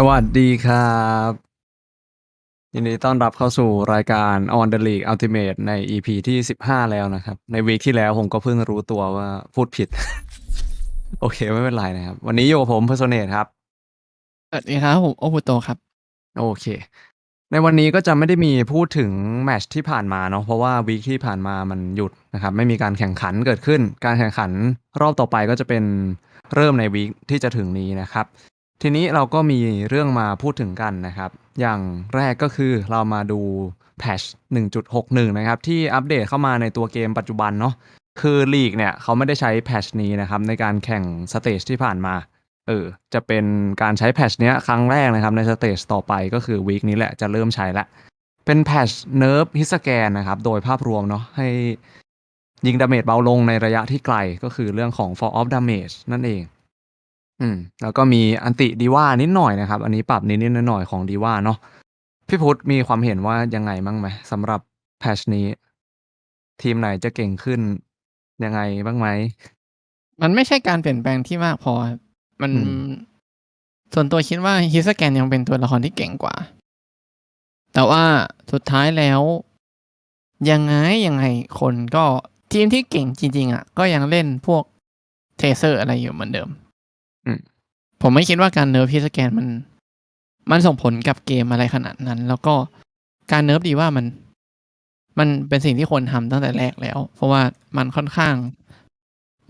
สวัสดีครับ ยินดีต้อนรับเข้าสู่รายการ On the League Ultimate ใน EP ที่ 15 แล้วนะครับ ในวีคที่แล้วผมก็เพิ่งรู้ตัวว่าพูดผิด โอเคไม่เป็นไรนะครับ วันนี้อยู่กับผม Personate ครับ สวัสดีครับผมโอบุโตครับ โอเค ในวันนี้ก็จะไม่ได้มีพูดถึงแมตชที่ผ่านมาเนาะเพราะว่าวีคที่ผ่านมามันหยุดนะครับ ไม่มีการแข่งขันเกิดขึ้น การแข่งขันรอบต่อไปก็จะเป็นเริ่มในวีคที่จะถึงนี้นะครับ ทีนี้เราก็มีเรื่องมาพูดถึงกันนะครับ อย่างแรกก็คือเรามาดูแพช1.61 นะครับ ที่อัปเดตเข้ามาในตัวเกมปัจจุบันเนาะคือลีกเนี่ยเขาไม่ได้ใช้แพชนี้นะครับ ในการแข่งสเตจที่ผ่านมาเออจะเป็นการใช้แพชเนี้ยครั้งแรกนะครับ ในสเตจต่อไปก็คือวีคนี้แหละจะเริ่มใช้ละ เป็นแพชเนิร์ฟฮิสแกนนะครับ โดยภาพรวมเนาะให้ยิงดาเมจเบาลงในระยะที่ไกลก็คือเรื่องของ fall off damage นั่นเอง อืม แล้วก็มีอันติดีว่านิดหน่อยนะครับ อันนี้ปรับนิดนิดๆหน่อยๆของดีว่าเนาะพี่พุทธมีความเห็นว่ายังไงบ้างไหมสำหรับแพชนี้ ทีมไหนจะเก่งขึ้น ยังไงบ้างไหม มันไม่ใช่การเปลี่ยนแปลงที่มากพอครับมัน อืม ส่วนตัวคิดว่าฮิสแกนยังเป็นตัวละครที่เก่งกว่า แต่ว่าสุดท้ายแล้ว ยังไง ยังไงคนก็ทีมที่เก่งจริง ๆ อะ ก็ยังเล่นพวกเทเซอร์อะไรอยู่เหมือนเดิมอืม ผมไม่คิดว่าการเนิร์ฟฮิสแกนมัน มันส่งผลกับเกมอะไรขนาดนั้น แล้วก็การเนิร์ฟดีว่ามัน มันเป็นสิ่งที่คนทำตั้งแต่แรกแล้ว เพราะว่ามันค่อนข้าง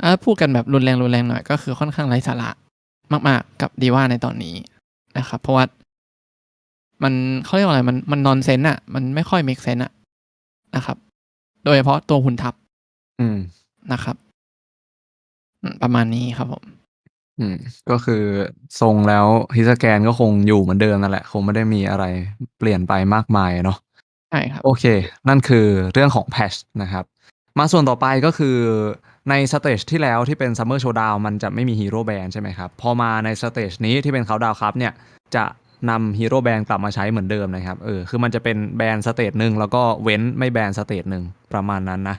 อ่าพูดกันแบบรุนแรงรุนแรงหน่อยก็คือค่อนข้างไร้สาระมาก ๆ กับดีว่าในตอนนี้นะครับ เพราะว่ามันเขาเรียกว่าอะไรมันมันนอนเซนอะมันไม่ค่อยเมกเซนอะนะครับ โดยเฉพาะตัวหุ่นทับ อืมนะครับอืมประมาณนี้ครับผม อืม ก็คือทรงแล้วฮิสแกนก็คงอยู่เหมือนเดิมนั่นแหละ คงไม่ได้มีอะไรเปลี่ยนไปมากมายเนาะ ใช่ครับ โอเค นั่นคือเรื่องของแพชนะครับ มาส่วนต่อไปก็คือในสเตจที่แล้วที่เป็นซัมเมอร์โชว์ดาวมันจะไม่มีฮีโร่แบนใช่ไหมครับ พอมาในสเตจนี้ที่เป็นเขาดาวครับเนี่ยจะนำฮีโร่แบนกลับมาใช้เหมือนเดิมนะครับ เออ คือมันจะเป็นแบนสเตจหนึ่งแล้วก็เว้นไม่แบนสเตจหนึ่งประมาณนั้นนะ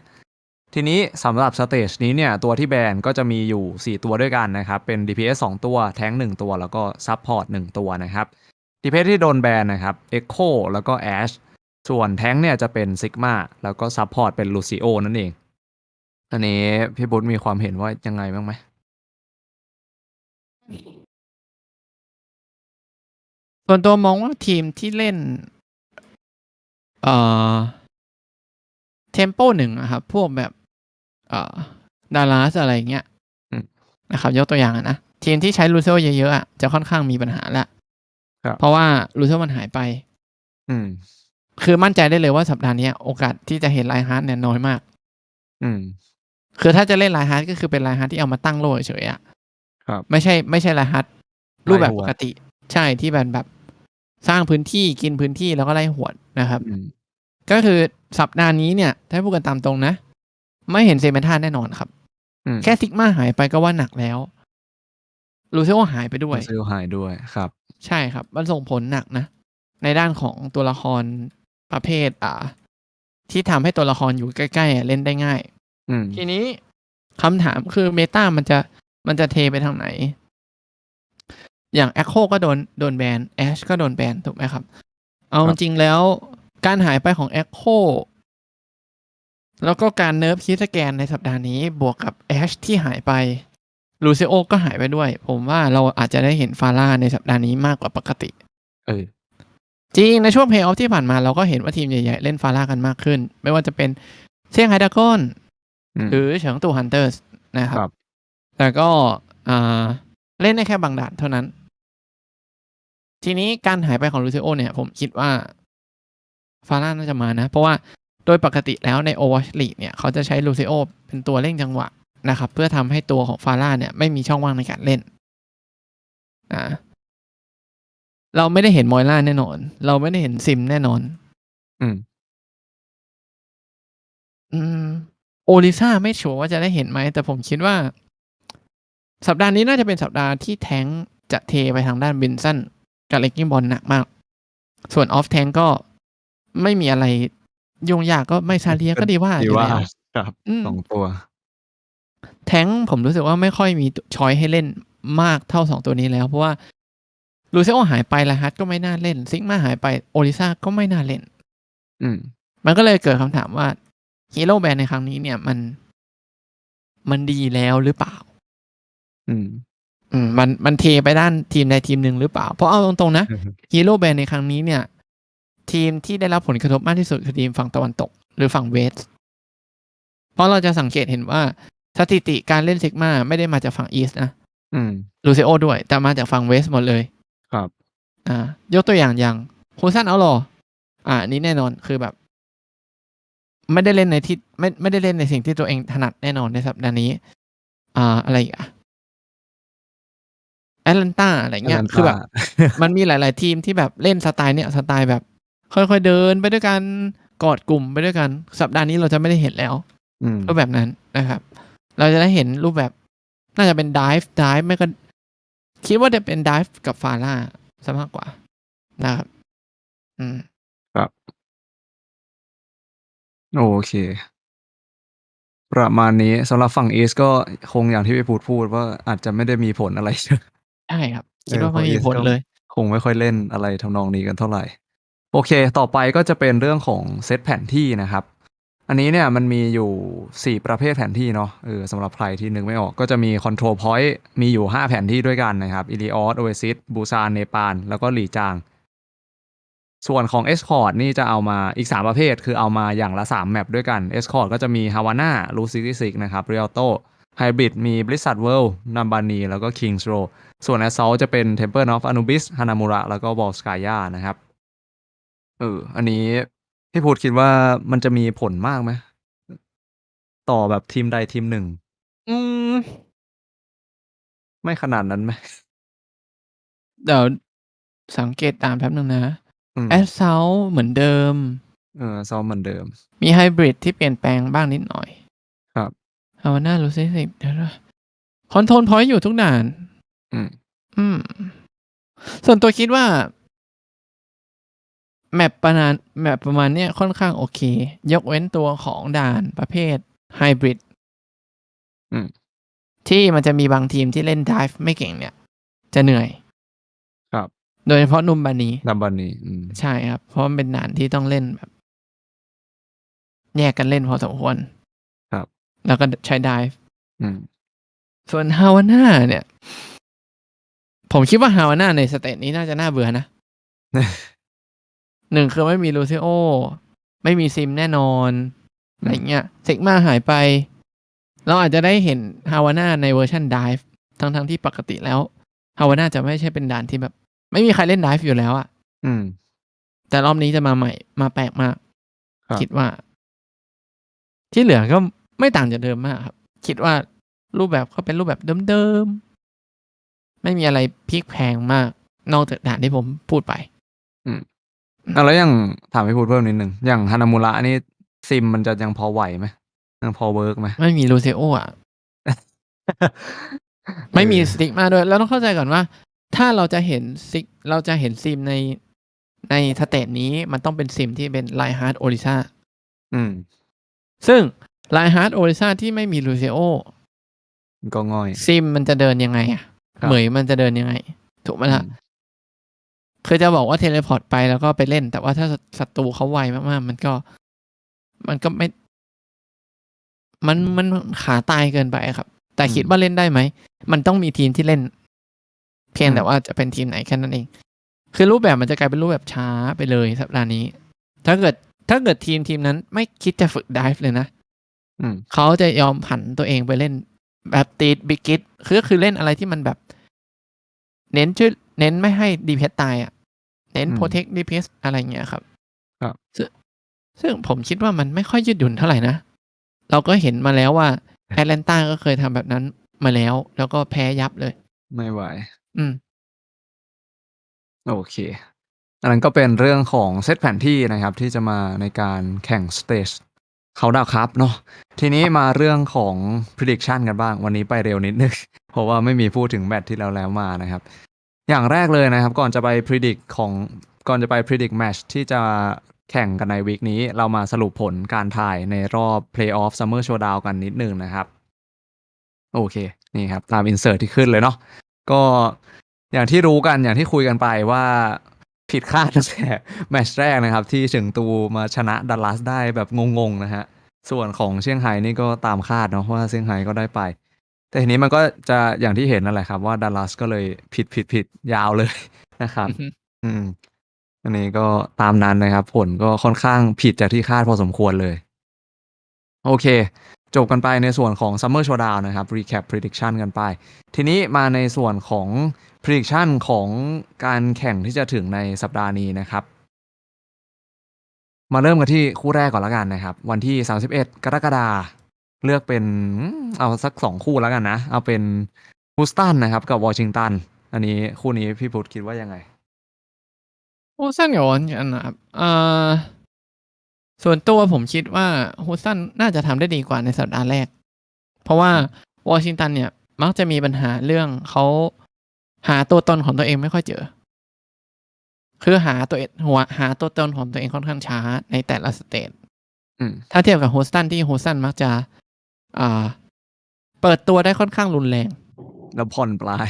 ทีนี้สำหรับสเตจนี้เนี่ยตัวที่แบนก็จะมีอยู่ 4 ตัวด้วยกันนะครับ เป็น DPS 2 ตัว แทง1ตัว แล้วก็ซับพอร์ต1ตัวนะครับ DPS ที่โดนแบนนะครับ Echo แล้วก็ Ash ส่วนแท้งเนี่ยจะเป็นซิกมาแล้วก็ซับพอร์ตเป็นลูซิโอนั่นเอง อันนี้พี่บุ๊มีความเห็นว่ายังไงบ้างไหมส่วนตัวมองว่าทีมที่เล่น เอ่อ เทมโปหนึ่งอะครับ พวกแบบ ดาราสอะไรเงี้ยอืมนะครับ ยกตัวอย่างอะนะ ทีมที่ใช้ลูเซลเยอะๆอะจะค่อนข้างมีปัญหาละครับเพราะว่าลูเซลมันหายไป อืม คือมั่นใจได้เลยว่าสัปดาห์เนี้ยโอกาสที่จะเห็นไลฮาร์ดเนี่ยน้อยมาก อืม คือถ้าจะเล่นไลฮาร์ดก็คือเป็นไลฮาร์ดที่เอามาตั้งโล่เฉยๆอะครับ ไม่ใช่ ไม่ใช่ไลฮาร์ดรูปแบบไล่หัปวกติ ใช่ที่แบบแบบสร้างพื้นที่กินพื้นที่แล้วก็ไล่หวดนะครับอืมก็คือสัปดาห์นี้เนี่ย ถ้าพูดกันตามตรงนะ ไม่เห็นเซเมนท่าแน่นอนครับอืมแค่ซิกมาหายไปก็ว่าหนักแล้วลูเซลหายไปด้วยซิลหายด้วยครับ ใช่ครับ มันส่งผลหนักนะ ในด้านของตัวละครประเภท อ่า ที่ทำให้ตัวละครอยู่ใกล้ๆอะเล่นได้ง่ายอืมทีนี้คำถามคือเมตามันจะมันจะเทไปทางไหน อย่าง Echo ก็โดนโดนแบน Ash ก็โดนแบนถูกไหมครับ เอาจริงๆแล้วการหายไปของ Echo แล้วก็การเนิร์ฟคิสแกนในสัปดาห์นี้บวกกับ Ash ที่หายไปลูซิโอก็หายไปด้วย ผมว่าเราอาจจะได้เห็นฟาร่าในสัปดาห์นี้มากกว่าปกติ เออจริง ในช่วงเพย์ออฟที่ผ่านมาเราก็เห็นว่าทีมใหญ่ ๆ เล่นฟาร่ากันมากขึ้น ไม่ว่าจะเป็นเซี่ยงไฮ้ดากอนอืมหรือเฉิงตู่ฮันเตอร์สนะครัครับบแต่ก็อ่าเล่นได้แค่บางด่านเท่านั้น ทีนี้การหายไปของลูซิโอเนี่ย ผมคิดว่าฟาร่าน่าจะมานะ เพราะว่า โดยปกติแล้วใน Overwatch League เนี่ย เขาจะใช้ลูซิโอเป็นตัวเร่งจังหวะนะครับ เพื่อทำให้ตัวของฟาร่าเนี่ย ไม่มีช่องว่างในการเล่นอ่าเราไม่ได้เห็นมอยล่าแน่นอน เราไม่ได้เห็นซิมแน่นอน อืม อืม โอลิซ่าไม่ชัวร์ว่าจะได้เห็นไหม แต่ผมคิดว่า สัปดาห์นี้น่าจะเป็นสัปดาห์ที่แท้งจะเทไปทางด้านบินสันกับเล็กกิ้งบอลหนักมาก ส่วนออฟแทงก็ไม่มีอะไร ยุ่งยากก็ไม่ซาเลียก็ดีว่าอดียู่ว่าแล้วครับอืมสองตัว แท้งผมรู้สึกว่าไม่ค่อยมีช้อยให้เล่นมากเท่าสองตัวนี้แล้ว เพราะว่าลูเซโอหายไปลาฮัตก็ไม่น่าเล่น ซิกมาหายไปโอลิซาก็ไม่น่าเล่น อืม มันก็เลยเกิดคำถามว่าฮีโร่แบนในครั้งนี้เนี่ยมัน มันดีแล้วหรือเปล่า อืม อืม มันมันเทไปด้านทีมใดทีมหนึ่งหรือเปล่า เพราะเอาตรงๆนะฮีโร่แบนในครั้งนี้เนี่ย ทีมที่ได้รับผลกระทบมากที่สุดคือทีมฝั่งตะวันตก หรือฝั่งเวสต์เพราะเราจะสังเกตเห็นว่าสถิติการเล่นซิกมาไม่ได้มาจากฝั่งอีสต์นะอืมลูเซโอด้วย แต่มาจากฝั่งเวสต์หมดเลย ครับ อ่า ยกตัวอย่างอย่างฮูซันเอาหรออ่าอันนี้แน่นอนคือแบบ ไม่ได้เล่นในที่ไม่ไม่ได้เล่นในสิ่งที่ตัวเองถนัดแน่นอนในสัปดาห์นี้ อ่า อะไรอีกอะแอตแลนตาอะไรเงี้ย Atlanta คือแบบ มันมีหลาย ๆ ทีมที่แบบเล่นสไตล์เนี่ยสไตล์แบบ ค่อยๆเดินไปด้วยกันกอดกลุ่มไปด้วยกัน สัปดาห์นี้เราจะไม่ได้เห็นแล้วอืมรูปแบบนั้นนะครับ เราจะได้เห็นรูปแบบ น่าจะเป็นดิฟดิฟไม่ก็คิดว่าจะเป็นดิฟกับฟาร่าซะมากกว่า นะครับ อืมโอเค ประมาณนี้สำหรับฝั่งอีสก็คงอย่างที่พี่พูดพูดว่าอาจจะไม่ได้มีผลอะไรใช่ครับ คิดเออว่าไม่ของมี East ผลก็เลย คงไม่ค่อยเล่นอะไรทำนองนี้กันเท่าไหร่ โอเค ต่อไปก็จะเป็นเรื่องของเซตแผนที่นะครับ อันนี้เนี่ยมันมีอยู่ 4 ประเภทแผนที่เนาะเออสำหรับใครที่นึกไม่ออกก็จะมี Control Point มีอยู่ 5 แผนที่ด้วยกันนะครับอิลิออสโอเอซิสบูซานเนปาลแล้วก็หลีจาง ส่วนของ Escort นี่จะเอามาอีก 3 ประเภท คือเอามาอย่างละ 3 แมปด้วยกัน Escort ก็จะมี Havana l u c i t y Six นะครับ Rialto Hybrid มี Blizzard World Nambani แล้วก็ Kings Row ส่วน Assault จะเป็น Temple of Anubis Hanamura แล้วก็ Volskaya นะครับ เออ อันนี้พี่พูดคิดว่ามันจะมีผลมากไหม ต่อแบบทีมใดทีมหนึ่ง อืม ไม่ขนาดนั้นไหม เดี๋ยวสังเกตตามแป๊บนึงนะอืม แอสเซาเหมือนเดิม เออซ้อมเหมือนเดิม มีไฮบริดที่เปลี่ยนแปลงบ้างนิดหน่อยครับฮาวาน่ารู้สึกเดี๋ยวนะคอนโทรลพอยต์อยู่ทุกด่าน อืม อืม ส่วนตัวคิดว่า แมปประมาณแมปประมาณเนี้ยค่อนข้างโอเค ยกเว้นตัวของด่านประเภทไฮบริดอืมที่มันจะมีบางทีมที่เล่นดิฟไม่เก่งเนี่ย จะเหนื่อย ครับ โดยเฉพาะนุมบานีดัมบันนี้อืมใช่ครับ เพราะมันเป็นด่านที่ต้องเล่นแบบ แยกกันเล่นพอสมควรครับ แล้วก็ใช้ดิฟอืมส่วนฮาวาน่าเนี่ย ผมคิดว่าฮาวาน่าในสเตจนี้น่าจะน่าเบื่อนะ หนึ่งคือไม่มีลูซิโอ ไม่มีซิมแน่นอน อะไรเงี้ยเซกมาหายไป เราอาจจะได้เห็นฮาวาน่าในเวอร์ชันดิฟทั้งทั้งๆที่ปกติแล้วฮาวาน่าจะไม่ใช่เป็นด่านที่แบบ ไม่มีใครเล่นดิฟอยู่แล้วอะอืม แต่รอบนี้จะมาใหม่มาแปลกมากครับคิดว่า ที่เหลือก็ไม่ต่างจากเดิมมากครับ คิดว่ารูปแบบก็เป็นรูปแบบเดิมๆ ไม่มีอะไรพลิกแพลงมาก นอกจากด่านที่ผมพูดไปอ่ะแล้วอย่างถามพี่พูดเพิ่มนิดนึงอย่างฮานามุระนี่ซิมมันจะยังพอไหวไหมยังพอเวิร์กไหม ไม่มีลูเซโออะ ไม่มีสติกมาด้วย แล้วต้องเข้าใจก่อนว่า ถ้าเราจะเห็นซิกเราจะเห็นซิมในในสเตจนี้มันต้องเป็นซิมที่เป็นไลฮาร์ดโอริซาอืม ซึ่งไลฮาร์ดโอริซาที่ไม่มีลูเซโอมันก็ง่อย ซิมมันจะเดินยังไงอะ ครับ เหมยมันจะเดินยังไง ถูกไหมล่ะอืม คือจะบอกว่าเทเลพอร์ตไปแล้วก็ไปเล่น แต่ว่าถ้าศัตรูเขาไวมากๆ มันก็ มันก็ไม่ มันมันขาตายเกินไปครับ แต่คิดว่าเล่นได้ไหม มันต้องมีทีมที่เล่น เพียงแต่ว่าจะเป็นทีมไหนแค่นั้นเอง คือรูปแบบมันจะกลายเป็นรูปแบบช้าไปเลยสัปดาห์นี้ ถ้าเกิดถ้าเกิดทีมทีมนั้นไม่คิดจะฝึกดิฟเลยนะอืมเขาจะยอมผันตัวเองไปเล่น แบบตีดบิกิตคือก็คือเล่นอะไรที่มันแบบ เน้นช่วยเน้นไม่ให้ดีเพสตายอะ เน้นอืมโปรเทคดีเพสอะไรเงี้ยครับ ครับซึ่งซึ่งผมคิดว่ามันไม่ค่อยยืดหยุ่นเท่าไหร่นะ เราก็เห็นมาแล้วว่าแอตแลนตาก็เคยทำแบบนั้นมาแล้ว แล้วก็แพ้ยับเลย ไม่ไหว อืม โอเค อันนั้นก็เป็นเรื่องของเซตแผนที่นะครับ ที่จะมาในการแข่งสเตจเขาดาวครับเนาะทีนี้มาเรื่องของ prediction กันบ้าง วันนี้ไปเร็วนิดนึง เพราะว่าไม่มีพูดถึงแมตช์ที่แล้วแล้วมานะครับ อย่างแรกเลยนะครับ ก่อนจะไป predict ของก่อนจะไป predict match ที่จะแข่งกันในวีคนี้ เรามาสรุปผลการถ่ายในรอบ playoff summer showdown กันนิดนึงนะครับ โอเค นี่ครับ ตาม insert ที่ขึ้นเลยเนาะก็อย่างที่รู้กันอย่างที่คุยกันไปว่าผิดคาดตั้งแต่แมชแรกนะครับ ที่เฉิงตูมาชนะดัลลัสได้แบบงงๆนะฮะ ส่วนของเซี่ยงไฮ้นี่ก็ตามคาดเนาะว่าเซี่ยงไฮ้ก็ได้ไป แต่ทีนี้มันก็จะอย่างที่เห็นนั่นแหละครับ ว่าดัลลัสก็เลยผิดผิดผิดยาวเลยนะครับอือฮึอืม อันนี้ก็ตามนั้นนะครับ ผลก็ค่อนข้างผิดจากที่คาดพอสมควรเลย โอเค จบกันไปในส่วนของ Summer Showdown นะครับ Recap Prediction กันไป ทีนี้มาในส่วนของ Prediction ของการแข่งที่จะถึงในสัปดาห์นี้นะครับมาเริ่มกันที่คู่แรกก่อนแล้วกันนะครับ วันที่ 31 กรกฎาคม เลือกเป็นอืมเอาสักสองคู่แล้วกันนะ เอาเป็นฮูสตันนะครับ กับวอชิงตัน อันนี้คู่นี้พี่พุทธคิดว่ายังไงฮูสตันกับวอชิงตันนะครับเอ่อส่วนตัวผมคิดว่าฮูสตันน่าจะทำได้ดีกว่าในสัปดาห์แรก เพราะว่าวอชิงตันเนี่ย มักจะมีปัญหาเรื่องเขาหาตัวตนของตัวเองไม่ค่อยเจอ คือหาตัวเองหัวหาตัวตนของตัวเองค่อนข้างช้าในแต่ละสเตจอืมถ้าเทียบกับโฮสตันที่โฮสตันมักจะ อ่า เปิดตัวได้ค่อนข้างรุนแรง แล้วผ่อนปลาย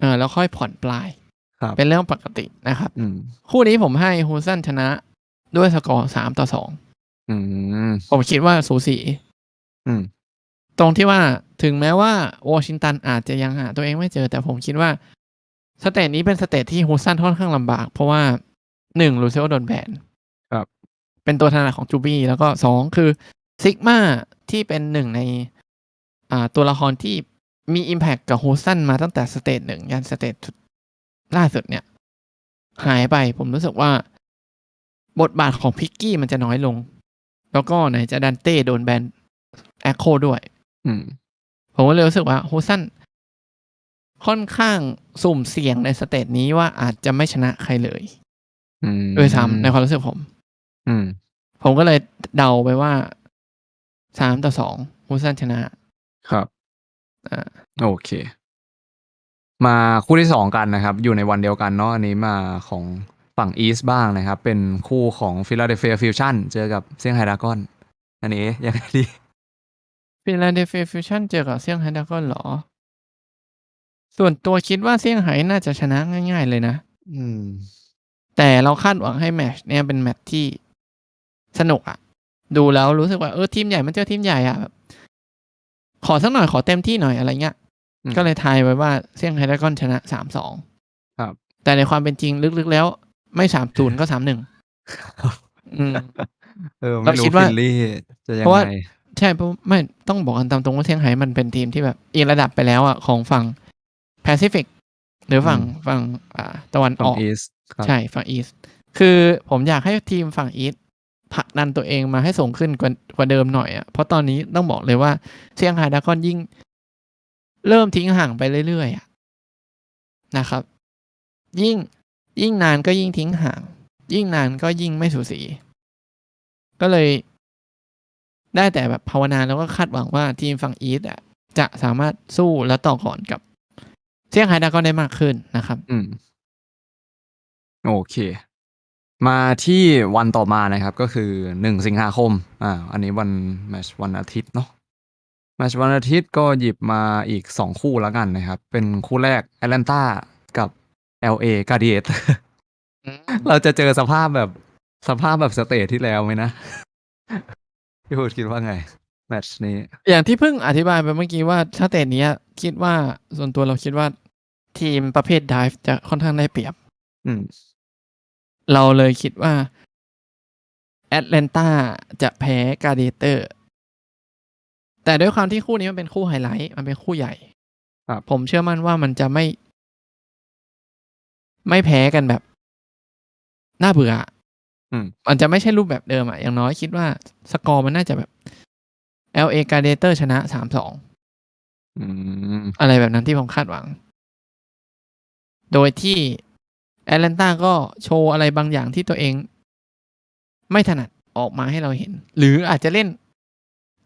เออแล้วค่อยผ่อนปลายครับเป็นเรื่องปกตินะครับอืมคู่นี้ผมให้โฮสตันชนะด้วยสกอร์สามต่อสองอืมผมคิดว่าสูสีอืมตรงที่ว่าถึงแม้ว่าวอชิงตันอาจจะยังหาตัวเองไม่เจอ แต่ผมคิดว่า สเตจนี้เป็นสเตจที่โฮสตันค่อนข้างลำบาก เพราะว่าหนึ่งลูเซโอโดนแบนครับเป็นตัวถนัดของจูบี้แล้วก็สองคือ ซิกมาที่เป็นหนึ่งในอ่าตัวละครที่มีอิมแพคกับโฮสตันมาตั้งแต่สเตจหนึ่งยันสเตจล่าสุดเนี่ย หายไปผมรู้สึกว่า บทบาทของพิกกี้มันจะน้อยลง แล้วก็ไหนจะดันเต้โดนแบนแอคโคด้วย อืม ผมก็เลยรู้สึกว่าโฮสันค่อนข้างสุ่มเสี่ยงในสเตจนี้ว่าอาจจะไม่ชนะใครเลยอืมด้วยซ้ำในความรู้สึกผม อืม ผมก็เลยเดาไปว่า สามต่อสองโฮสันชนะครับอ่าโอเค มาคู่ที่สองกันนะครับ อยู่ในวันเดียวกันเนาะอันนี้มาของฝั่งอีสบ้างนะครับ เป็นคู่ของฟิลาเดลเฟียฟิวชั่นเจอกับเซี่ยงไฮ้ดรากอน อันนี้ยังไงดีฟิลาเดลเฟียฟิวชั่นเจอกับเซี่ยงไฮ้ดราก้อนเหรอ ส่วนตัวคิดว่าเซี่ยงไฮ้น่าจะชนะง่ายๆเลยนะ อืม แต่เราคาดหวังให้แมตช์เนี่ยเป็นแมตช์ที่สนุกอะ ดูแล้วรู้สึกว่าเออทีมใหญ่มันเจอทีมใหญ่อะแบบขอสักหน่อยขอเต็มที่หน่อยอะไรเงี้ยอืมก็เลยทายไว้ว่าเซี่ยงไฮ้ดราก้อนชนะสามสองครับ แต่ในความเป็นจริงลึกๆแล้ว ไม่สามศูนย์ก็สามหนึ่งอืมเออเราไม่รู้คิดว่าฟิลลี่จะยัเพงราะว่าไงใช่เพราะไม่ต้องบอกกันตามตรงว่าเซี่ยงไฮ้มันเป็นทีมที่แบบอีกระดับไปแล้วอะของฝั่งแปซิฟิกหรือฝั่งฝั่งอ่าตะวันอฝั่งอกอีสครับใช่ฝั่งอีสคือผมอยากให้ทีมฝั่งอีส ผลักดันตัวเองมาให้สูงขึ้นกว่ากว่าเดิมหน่อยอะเพราะตอนนี้ต้องบอกเลยว่าเซี่ยงไฮ้ดากอนยิ่ง เริ่มทิ้งห่างไปเรื่อยๆอะนะครับ ยิ่งยิ่งนานก็ยิ่งทิ้งห่าง ยิ่งนานก็ยิ่งไม่สูสี ก็เลย ได้แต่แบบภาวนาแล้วก็คาดหวังว่าทีมฝั่งอีสอะจะสามารถสู้และต่อกรกับเซี่ยงไฮ้ดากอนได้มากขึ้นนะครับ อืม โอเค มาที่วันต่อมานะครับก็คือหนึ่งสิงหาคมอ่าอันนี้วันแมตชวันอาทิตย์เนาะแมตชวันอาทิตย์ก็หยิบมาอีกสองคู่แล้วกันนะครับ เป็นคู่แรกแอตแลนตากับ LA g u a r d i a t เราจะเจอสภาพแบบสภาพแบบสเตทที่แล้วไหมนะพี่พูดคิดว่าไงแมตชนี้ อย่างที่เพิ่งอธิบายไปเมื่อกี้ว่าถ้าเตะเนี้ยคิดว่าส่วนตัวเราคิดว่าทีมประเภทดิฟจะค่อนข้างได้เปรียบ อืม เราเลยคิดว่าแอตแลนตาจะแพ้กา d เดเตอร์ แต่ด้วยความที่คู่นี้มันเป็นคู่ไฮไลท์ มันเป็นคู่ใหญ่ครับผมเชื่อมั่นว่ามันจะไม่ ไม่แพ้กันแบบ น่าเบื่ออะอืมมันจะไม่ใช่รูปแบบเดิมอะอย่างน้อยคิดว่าสกอร์มันน่าจะแบบ LA g a d a t o r ชนะสามสองอืมอะไรแบบนั้นที่ผมคาดหวัง โดยที่ แอตแลนตาก็โชว์อะไรบางอย่างที่ตัวเอง ไม่ถนัดออกมาให้เราเห็น หรืออาจจะเล่น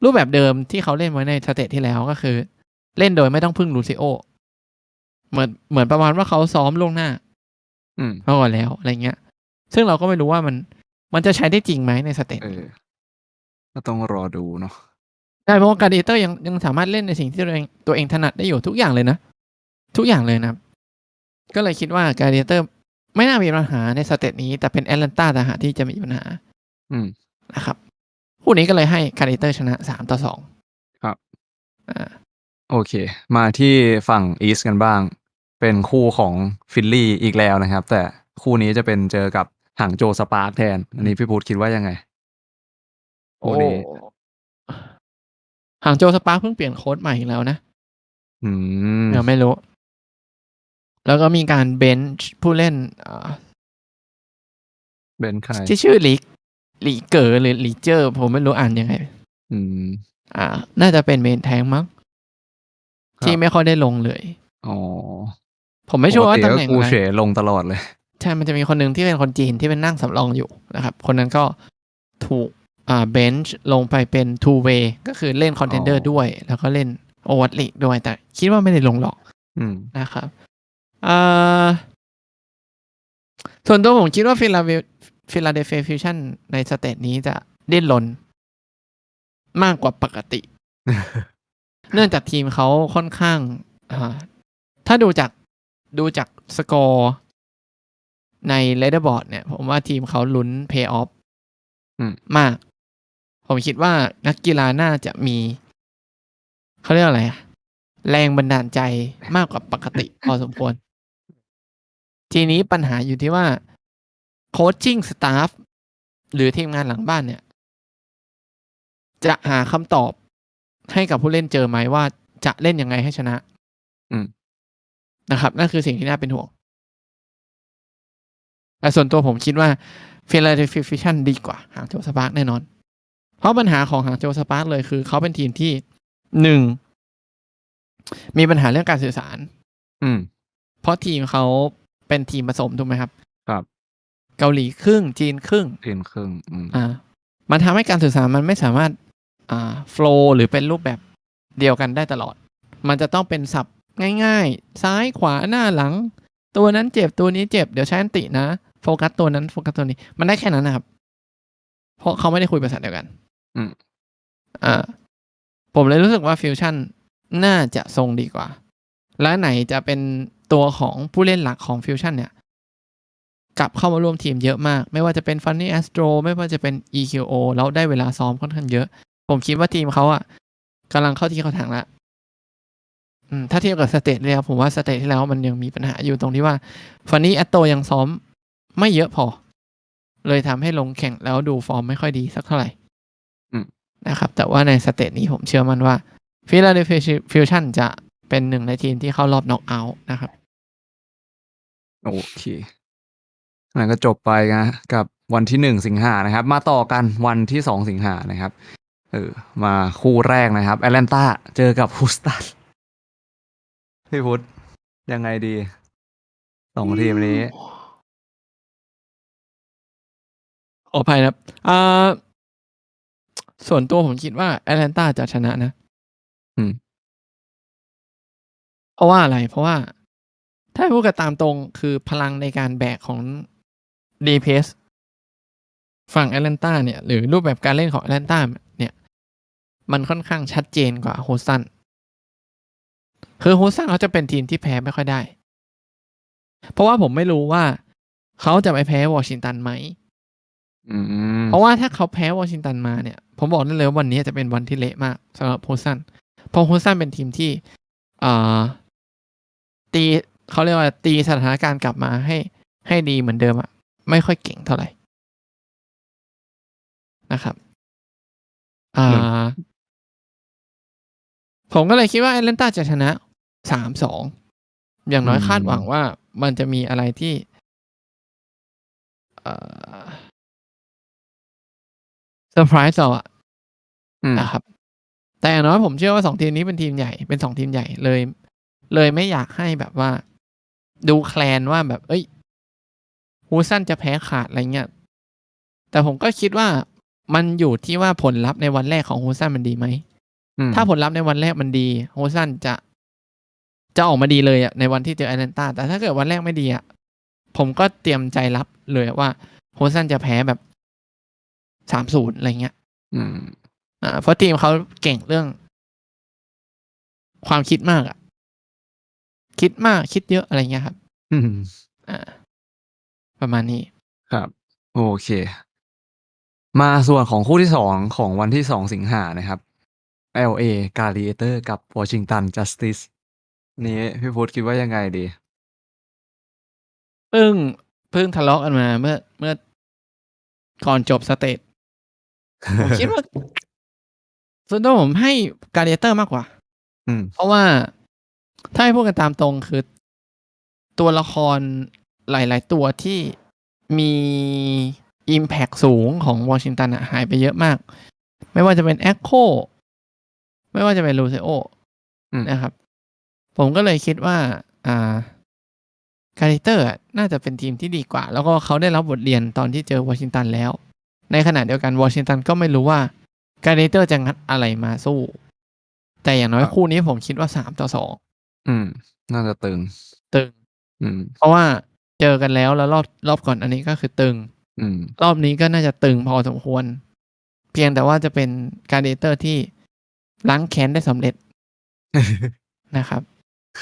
รูปแบบเดิมที่เขาเล่นไว้ในสเตจที่แล้วก็คือ เล่นโดยไม่ต้องพึ่งลูซิโอเหมือนเหมือนประมาณว่าเขาซ้อมล่วงหน้า อืมมาก่อนแล้วอะไรเงี้ย ซึ่งเราก็ไม่รู้ว่ามันมันจะใช้ได้จริงไหมในสเตจเออก็ต้องรอดูเนาะใช่เพราะว่าการ์ดิเตอร์ยังยังสามารถเล่นในสิ่งที่ตัวเองตัวเองถนัดได้อยู่ทุกอย่างเลยนะ ทุกอย่างเลยนะครับก็เลยคิดว่าการเดเตอร์ ไม่น่ามีปัญหาในสเตตนี้ แต่เป็นแอตแลนตาต่างหากที่จะมีปัญหา อืมนะครับคู่นี้ก็เลยให้การเดเตอร์ชนะสามต่อสองครับอ่าโอเค มาที่ฝั่งอีสกันบ้าง เป็นคู่ของฟิลลี่อีกแล้วนะครับ แต่คู่นี้จะเป็นเจอกับหางโจสปาร์คแทน อันนี้พี่พูดคิดว่ายังไงคู่นี้หางโจสปาร์คเพิ่งเปลี่ยนโค้ดใหม่อีกแล้วนะ อืมเดี๋ยวไม่รู้ แล้วก็มีการเบนช์ผู้เล่นอ่าเป็นใครที่ชื่อลีกลีเกอร์หรือลีเจอร์ ผมไม่รู้อ่านยังไง อืม อ่า น่าจะเป็นเมนแทงมั้งครับที่ไม่ค่อยได้ลงเลย อ๋อ ผมไม่ชัวร์ว่าปกตำก็แหน่งกูอะไรเฉลงตลอดเลย ใช่ มันจะมีคนหนึ่งที่เป็นคนจีนที่เป็นนั่งสำรองอยู่นะครับ คนนั้นก็ถูกอ่าเบนช์ลงไปเป็น two way ก็คือเล่นคอนเทนเดออ๋ร์อด้วย แล้วก็เล่นโอวัตลีกด้วย แต่คิดว่าไม่ได้ลงหรอกอืมนะครับอ่า ส่วนตัวผมคิดว่าฟิลาเวฟิลาเดลเฟียฟิวชั่นในสเตจนี้จะดิ้นรนมากกว่าปกติ เนื่องจากทีมเขาค่อนข้างอ่าถ้าดูจากดูจากสกอร์ในเลดเดอร์บอร์ดเนี่ย ผมว่าทีมเขาลุ้นเพย์ออฟอืมมาก ผมคิดว่านักกีฬาน่าจะมี เขาเรียกอะไรอะแรงบันดาลใจมากกว่าปกติ พอสมควร ทีนี้ปัญหาอยู่ที่ว่าโคชชิ่งสตาฟหรือทีมงานหลังบ้านเนี่ย จะหาคำตอบให้กับผู้เล่นเจอไหมว่าจะเล่นยังไงให้ชนะ อืมนะครับนั่นคือสิ่งที่น่าเป็นห่วงแต่ส่วนตัวผมคิดว่าฟิลาเดลฟิชันดีกว่าหางโจสปาร์กแน่นอน เพราะปัญหาของหางโจสปาร์กเลยคือเขาเป็นทีมที่หนึ่งมีปัญหาเรื่องการสื่อสาร อืม เพราะทีมเขา เป็นทีมผสมถูกไหมครับ ครับ เกาหลีครึ่ง จีนครึ่งเทียนครึ่งอืมอ่า มันทำให้การสื่อสารมันไม่สามารถอ่าโฟล์หรือเป็นรูปแบบเดียวกันได้ตลอด มันจะต้องเป็นศัพท์ง่ายๆ ซ้ายขวาหน้าหลัง ตัวนั้นเจ็บตัวนี้เจ็บ เดี๋ยวใช้อันตินะ โฟกัสตัวนั้นโฟกัสตัวนี้ มันได้แค่นั้นนะครับ เพราะเขาไม่ได้คุยภาษาเดียวกัน อืมอ่าผมเลยรู้สึกว่าฟิวชั่นน่าจะทรงดีกว่า และไหนจะเป็น ตัวของผู้เล่นหลักของฟิวชั่นเนี่ย กลับเข้ามาร่วมทีมเยอะมาก ไม่ว่าจะเป็นฟันนี่แอสโตรไม่ว่าจะเป็น EQO แล้วได้เวลาซ้อมค่อนข้างเยอะ ผมคิดว่าทีมเขาอะกำลังเข้าที่เข้าทางแล้วอืมถ้าเทียบกับสเตจที่แล้วผมว่าสเตจที่แล้วมันยังมีปัญหาอยู่ตรงที่ว่า ฟันนี่แอสโตยังซ้อมไม่เยอะพอ เลยทำให้ลงแข่งแล้วดูฟอร์มไม่ค่อยดีสักเท่าไหร่อืมนะครับ แต่ว่าในสเตจนี้ผมเชื่อมั่นว่าฟิลาเดลฟิวชั่นจะ เป็นหนึ่งในทีมที่เข้ารอบน็อกเอาท์นะครับ โอเคนั่นก็จบไปนะกับวันที่หนึ่งสิงหานะครับ มาต่อกันวันที่สองสิงหานะครับ เออ มาคู่แรกนะครับแอตแลนตาเจอกับฮูสตันพี่พุทธยังไงดีสองทีมนี้ขออภัยนะครับอ่าส่วนตัวผมคิดว่าแอตแลนตาจะชนะนะ อืม เพราะว่าอะไร เพราะว่า ถ้าพูดกันตามตรงคือพลังในการแบกของดีเพสฝั่งแอตแลนตาเนี่ย หรือรูปแบบการเล่นของแอตแลนตาเนี่ย มันค่อนข้างชัดเจนกว่าโฮสตันคือโฮสตันเขาจะเป็นทีมที่แพ้ไม่ค่อยได้ เพราะว่าผมไม่รู้ว่าเขาจะไปแพ้วอชิงตันไหมอืมเพราะว่าถ้าเขาแพ้วอชิงตันมาเนี่ย ผมบอกได้เลยว่าวันนี้จะเป็นวันที่เละมากสำหรับโฮสตันเพราะโฮสตันเป็นทีมที่อ่า ตีเขาเรียกว่าตีสถานการณ์กลับมาให้ ให้ดีเหมือนเดิมอะไม่ค่อยเก่งเท่าไหร่นะครับอ่าผมก็เลยคิดว่าแอตแลนตาจะชนะสามสองอย่างน้อยคาดหวังว่ามันจะมีอะไรที่เอ่อเซอร์ไพรส์เราอะอืมนะครับ แต่อย่างน้อยผมเชื่อว่าสองทีมนี้เป็นทีมใหญ่ เป็นสองทีมใหญ่เลย เลยไม่อยากให้แบบว่า ดูแคลนว่าแบบ เอ้ยฮูสันจะแพ้ขาดอะไรเงี้ยแต่ผมก็คิดว่ามันอยู่ที่ว่าผลลัพธ์ในวันแรกของฮูสันมันดีไหมอืมถ้าผลลัพธ์ในวันแรกมันดีโฮสันจะจะออกมาดีเลยอะในวันที่เจอแอตแลนตาแต่ถ้าเกิดวันแรกไม่ดีอะผมก็เตรียมใจรับเลยว่าโฮสันจะแพ้แบบสามศูนย์อะไรเงี้ย อืม อ่า เพราะทีมเขาเก่งเรื่อง ความคิดมากอะ คิดมากคิดเยอะอะไรเงี้ยครับอืมอ่า ประมาณนี้ ครับ โอเค มาส่วนของคู่ที่สองของวันที่สองสิงหานะครับ LA Gladiator กับ Washington Justice นี้พี่พุทธคิดว่ายังไงดีเพิ่งเพิ่งทะเลาะกันมาเมื่อเมื่อก่อนจบสเตจผมคิดว่าส่วนตัวผมให้การเดเตอร์มากกว่า อืม เพราะว่า ถ้าให้พูดกันตามตรงคือ ตัวละครหลาย ๆ ตัวที่มี Impact สูงของวอชิงตันอะหายไปเยอะมาก ไม่ว่าจะเป็น Echo ไม่ว่าจะเป็นลูเซโออืมนะครับ ผมก็เลยคิดว่า อ่าการิเตอร์น่าจะเป็นทีมที่ดีกว่า แล้วก็เขาได้รับบทเรียนตอนที่เจอวอชิงตันแล้ว ในขณะเดียวกันวอชิงตันก็ไม่รู้ว่าการิเตอร์จะงัดอะไรมาสู้ แต่อย่างน้อยครับคู่นี้ผมคิดว่าสามต่อสอง อืม น่าจะตึง ตึง อืม เพราะว่าเจอกันแล้วแล้วรอบรอบก่อนอันนี้ก็คือตึง อืม รอบนี้ก็น่าจะตึงพอสมควร เพียงแต่ว่าจะเป็นการเดเตอร์ที่ล้างแค้นได้สำเร็จนะครับ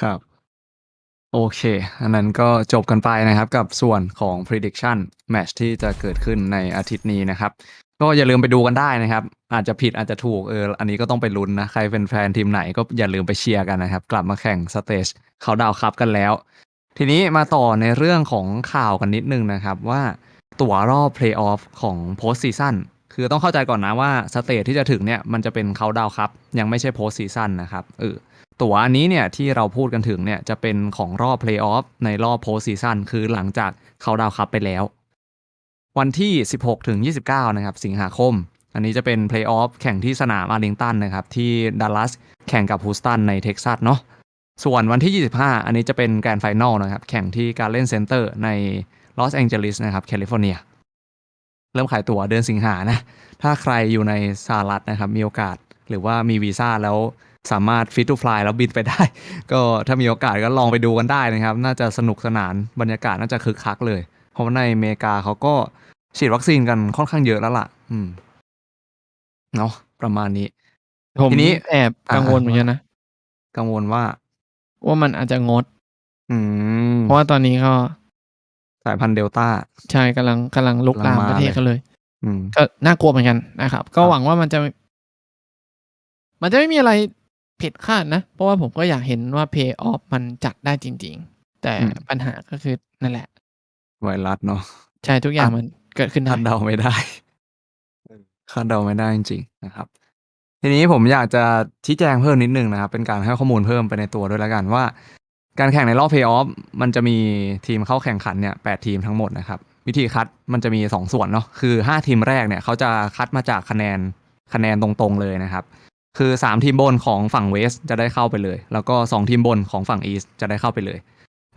ครับ โอเค อันนั้นก็จบกันไปนะครับกับส่วนของ prediction match ที่จะเกิดขึ้นในอาทิตย์นี้นะครับ ก็อย่าลืมไปดูกันได้นะครับ อาจจะผิดอาจจะถูกเอออันนี้ก็ต้องไปลุ้นนะ ใครเป็นแฟนทีมไหนก็อย่าลืมไปเชียร์กันนะครับ กลับมาแข่งสเตจเขาดาวคัพกันแล้ว ทีนี้มาต่อในเรื่องของข่าวกันนิดนึงนะครับว่าตั๋วรอบเพลย์ออฟของโพสซีซั่นคือต้องเข้าใจก่อนนะว่าสเตจที่จะถึงเนี่ยมันจะเป็นเขาดาวคัพยังไม่ใช่โพสซีซั่นนะครับเออ ตั๋วอันนี้เนี่ยที่เราพูดกันถึงเนี่ยจะเป็นของรอบเพลย์ออฟในรอบโพสซีซั่นคือหลังจากเขาดาวคัพไปแล้ว วันที่ 16ถึง29 นะครับ สิงหาคม อันนี้จะเป็นเพลย์ออฟแข่งที่สนามอาริงตันนะครับที่ดัลลัสแข่งกับฮูสตันในเท็กซัสเนาะส่วนวันที่ 25 อันนี้จะเป็นแกรนด์ไฟนอลนะครับ แข่งที่การเล่นเซ็นเตอร์ในลอสแองเจลิสนะครับแคลิฟอร์เนีย เริ่มขายตั๋วเดือนสิงหานะ ถ้าใครอยู่ในสหรัฐนะครับ มีโอกาสหรือว่ามีวีซ่าแล้ว สามารถฟิต to ฟลายแล้วบินไปได้ ก็ถ้ามีโอกาสก็ลองไปดูกันได้นะครับ น่าจะสนุกสนานบรรยากาศน่าจะคึกคักเลย เพราะว่าในอเมริกาเขาก็ฉีดวัคซีนกันค่อนข้างเยอะแล้วล่ะ อืมเนาะประมาณนี้ผมทีนี้แอบกังวลเหมือนกันนะกังวลว่า ว่ามันอาจจะงด อืมเพราะว่าตอนนี้ก็สายพันธุ์เดลต้าใช่กำลังกำลังลุกลามกำลังมาประเทศเลยกันเลย อืมก็น่ากลัวเหมือนกันนะครับ ก็ครับหวังว่ามันจะ มันจะไม่มีอะไร ผิดคาดนะ เพราะว่าผมก็อยากเห็นว่าเพย์ออฟมันจัดได้จริง ๆ แต่ปัญหาก็คือนั่นแหละ ไวรัสเนาะใช่ทุกอย่างมันเกิดขึ้นได้คาดเดาไม่ได้คาดเดาไม่ได้จริงๆนะครับ ทีนี้ผมอยากจะชี้แจงเพิ่มนิดนึงนะครับ เป็นการให้ข้อมูลเพิ่มไปในตัวด้วยแล้วกันว่า การแข่งในรอบเพย์ออฟมันจะมีทีมเข้าแข่งขันเนี่ยแปดทีมทั้งหมดนะครับ วิธีคัดมันจะมี 2 ส่วนเนาะคือ 5 ทีมแรกเนี่ยเขาจะคัดมาจากคะแนนคะแนนตรงๆเลยนะครับ คือ 3 ทีมบนของฝั่งเวสจะได้เข้าไปเลย แล้วก็ 2 ทีมบนของฝั่งอีสจะได้เข้าไปเลย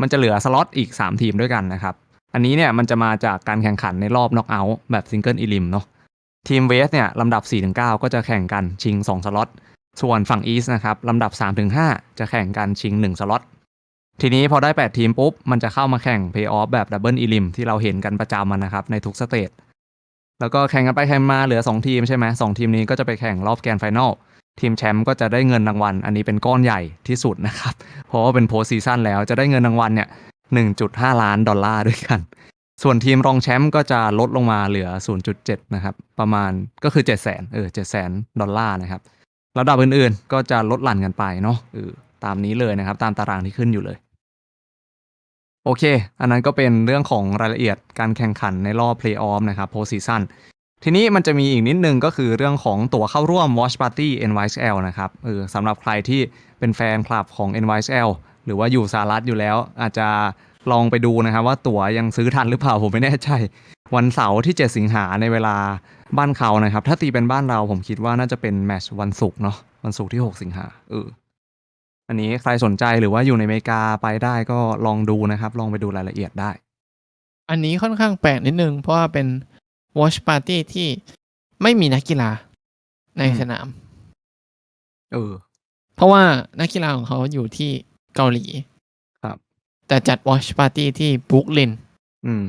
มันจะเหลือสล็อตอีก 3 ทีมด้วยกันนะครับ อันนี้เนี่ยมันจะมาจากการแข่งขันในรอบน็อกเอาท์แบบซิงเกิลอิลิมเนาะทีมเวสเนี่ยลำดับ 4-9 ก็จะแข่งกันชิง 2 สล็อตส่วนฝั่งอีสนะครับลำดับ 3-5 จะแข่งกันชิง 1 สล็อตทีนี้พอได้ 8 ทีมปุ๊บ มันจะเข้ามาแข่งเพย์ออฟแบบดับเบิลอิลิมที่เราเห็นกันประจำอะนะครับ ในทุกสเตจแล้วก็แข่งกันไปแข่งมาเหลือ 2 ทีมใช่ไหมสองทีมนี้ก็จะไปแข่งรอบแกรนด์ไฟนอล ทีมแชมป์ก็จะได้เงินรางวัล อันนี้เป็นก้อนใหญ่ที่สุดนะครับ เพราะว่าเป็นโพสซีซั่นแล้วจะได้เงินรางวัลเนี่ย 1.5 ล้านดอลลาร์ด้วยกัน ส่วนทีมรองแชมป์ก็จะลดลงมาเหลือ 0.7 นะครับ ประมาณก็คือ 7 0 0 0 0 0เออ7 0 0 0 0ดอลลาร์นะครับระดับอื่นๆ ก็จะลดหลั่นกันไปเนาะเออตามนี้เลยนะครับ ตามตารางที่ขึ้นอยู่เลย โอเค อันนั้นก็เป็นเรื่องของรายละเอียดการแข่งขันในรอบเพลย์ออฟนะครับโพซีซั่น ทีนี้มันจะมีอีกนิดนึงก็คือเรื่องของตั๋วเข้าร่วม Watch Party NYSL นะครับเออสำหรับใครที่เป็นแฟนคลับของ NYSL หรือว่าอยู่สหรัฐอยู่แล้ว อาจจะลองไปดูนะครับว่าตั๋วยังซื้อทันหรือเปล่าผมไม่แน่ใจ วันเสาร์ที่ 7 สิงหาในเวลาบ้านเขานะครับ ถ้าตีเป็นบ้านเราผมคิดว่าน่าจะเป็นแมชวันศุกร์เนาะวันศุกร์ที่ 6 สิงหาเอออันนี้ใครสนใจหรือว่าอยู่ในอเมริกาไปได้ก็ลองดูนะครับ ลองไปดูรายละเอียดได้ อันนี้ค่อนข้างแปลกนิดนึงเพราะว่าเป็น watch party ที่ไม่มีนักกีฬาในอืมสนาม เออ เพราะว่านักกีฬาของเขาอยู่ที่เกาหลี ครับ แต่จัด watch party ที่บรุกลิน อืม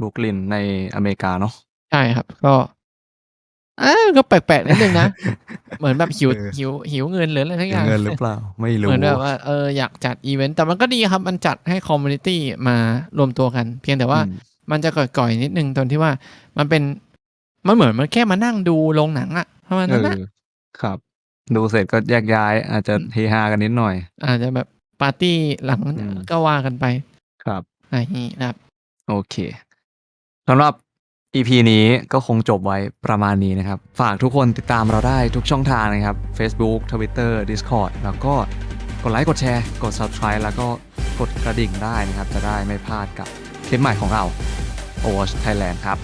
บรุกลินในอเมริกาเนาะ ใช่ครับ ก็อาก็แปลกๆนิดนึงนะ เหมือนแบบหิวเออหิวหิวเงินหรืออะไรทักอมีย่างเงินหรือเปล่า ไม่เหรู้มือนแบบว่าเอออยากจัดอีเวนต์ แต่มันก็ดีครับ มันจัดให้คอมมูนิตี้มารวมตัวกัน เพียงแต่ว่าอื มมันจะก่อยๆนิดนึงตอนที่ว่ามันเป็นมันเหมือนมันแค่มานั่งดูโรงหนังอะประมาณเอนั้นอนะครับ ดูเสร็จก็แยกย้าย อาจจะอืมเฮฮากันนิดหน่อย อาจจะแบบปาร์ตี้หลังอืมก็ว่ากันไป ครับอะไรอย่างนี้นะครับ โอเคสำหรับ EP นี้ก็คงจบไว้ประมาณนี้นะครับ ฝากทุกคนติดตามเราได้ทุกช่องทางนะครับ Facebook Twitter Discord แล้วก็กดไลค์กดแชร์ กด Subscribe แล้วก็กดกระดิ่งได้นะครับ จะได้ไม่พลาดกับ คลิปใหม่ของเรา o w a c h Thailand ครับ